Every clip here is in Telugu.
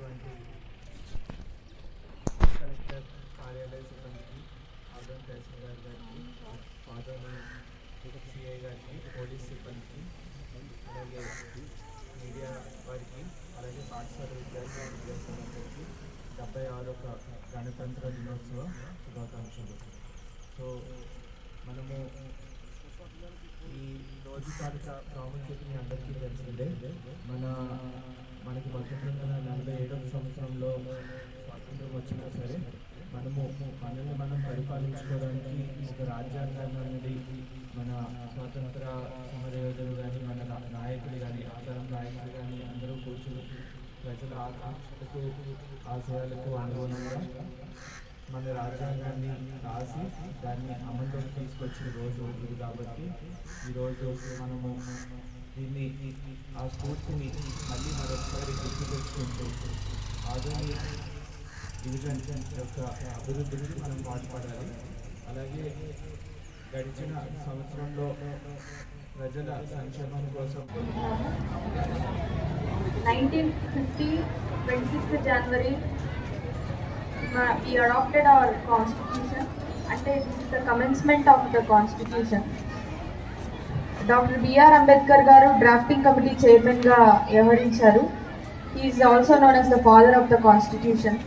ఇటువంటి కలెక్టర్ కార్యాలయ సిబ్బందికి ఆదం తహసీల్దార్ గారికి ఆదోని సిఐ గారికి పోలీస్ సిబ్బందికి అలాగే మీడియా వారికి అలాగే పాఠశాల విద్యార్థి విద్యార్థులందరికీ డెబ్బై ఆరొక గణతంత్ర దినోత్సవ శుభాకాంక్షలు. సో మనము ఈ రోజు తాలూక ప్రాముఖ్యతని అందరికీ తెలిసిందే. మన మనము మనల్ని మనం పరిపాలించుకోవడానికి ఒక రాజ్యాంగం అనేది మన స్వాతంత్ర సమరయోధులు కానీ మన నాయకులు కానీ ఆచారం నాయకులు కానీ అందరూ కూర్చుని ప్రజల ఆకాంక్షలకు ఆశయాలకు అనుగుణంగా మన రాజ్యాంగాన్ని రాసి దాన్ని అమలులోకి తీసుకొచ్చిన రోజు ఇది కాబట్టి ఈరోజు మనము దీన్ని ఆ స్ఫూర్తిని మళ్ళీ మరొకసారి గుర్తు తెచ్చుకుంటూ ఆధునిక డివిజన్ యొక్క అభివృద్ధికి మనం పాటుపడాలి అలాగే గడిచిన సంవత్సరంలో ప్రజల సంక్షేమం కోసం nineteen fifty twenty sixth January ఈ అడాప్టెడ్ అవర్ కాన్స్టిట్యూషన్ అంటే this is the commencement of the constitution doctor B R Ambedkar garu drafting committee చైర్మన్గా వ్యవహరించారు. Is also known as the father of the constitution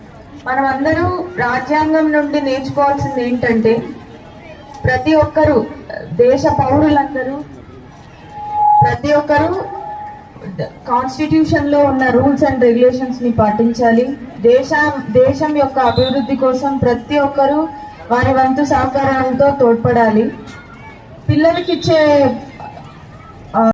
మనం అందరూ రాజ్యాంగం నుండి నేర్చుకోవాల్సింది ఏంటంటే ప్రతి ఒక్కరూ దేశ పౌరులందరూ ప్రతి ఒక్కరూ కాన్స్టిట్యూషన్లో ఉన్న రూల్స్ అండ్ రెగ్యులేషన్స్ని పాటించాలి. దేశ దేశం యొక్క అభివృద్ధి కోసం ప్రతి ఒక్కరూ వారి వంతు సహకారాలతో తోడ్పడాలి. పిల్లలకి ఇచ్చే